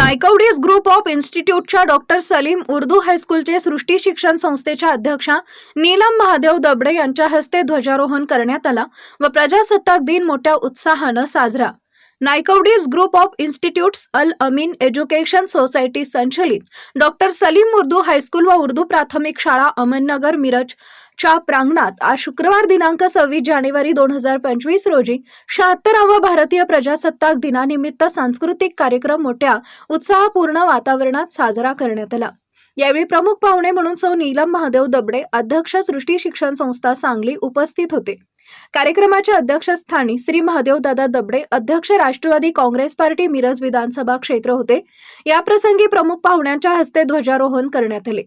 नायकवडीज group of इन्स्टिट्यूटच्या doctor Salim Urdu हायस्कूलचे सृष्टी शिक्षण संस्थेच्या अध्यक्षा नीलम महादेव दबडे यांच्या हस्ते ध्वजारोहण करण्यात आला व प्रजासत्ताक दिन मोठ्या उत्साहानं साजरा. Naikwadis group of institutes Al Amin education society संचलित. Doctor Salim Urdu high school व उर्दू प्राथमिक शाळा अहमदनगर मिरज च्या प्रांगणात आज शुक्रवार दिनांक सव्वीस जानेवारी दोन हजार पंचवीस रोजी शहात्तरावा भारतीय प्रजासत्ताक दिनानिमित्त सांस्कृतिक कार्यक्रम मोठ्या उत्साहपूर्ण वातावरणात साजरा करण्यात आला. यावेळी प्रमुख पाहुणे म्हणून सौ नीलम महादेव दबडे अध्यक्ष सृष्टी शिक्षण संस्था सांगली उपस्थित होते. कार्यक्रमाच्या अध्यक्षस्थानी श्री महादेव दादा दबडे अध्यक्ष राष्ट्रवादी काँग्रेस पार्टी मिरज विधानसभा क्षेत्र होते. याप्रसंगी प्रमुख पाहुण्यांच्या हस्ते ध्वजारोहण करण्यात आले.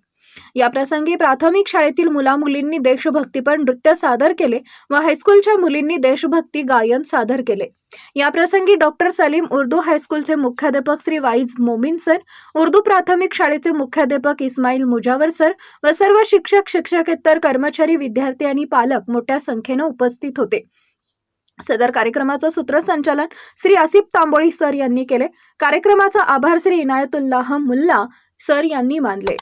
या प्रसंगी प्राथमिक शाळेतील मुला मुलींनी देशभक्तीपर नृत्य सादर केले व हायस्कूलच्या मुलींनी देशभक्ती गायन सादर केले. या प्रसंगी डॉक्टर सलीम उर्दू हायस्कूलचे मुख्याध्यापक श्री वाईज मोमीन सर उर्दू प्राथमिक शाळेचे मुख्याध्यापक इस्माईल मुजावर सर व सर्व शिक्षक शिक्षकेतर कर्मचारी विद्यार्थी आणि पालक मोठ्या संख्येनं उपस्थित होते. सदर कार्यक्रमाचं सूत्रसंचालन श्री आसिफ तांबोळी सर यांनी केले. कार्यक्रमाचा आभार श्री इनायतुल्लाह मुल्ला सर यांनी मानले.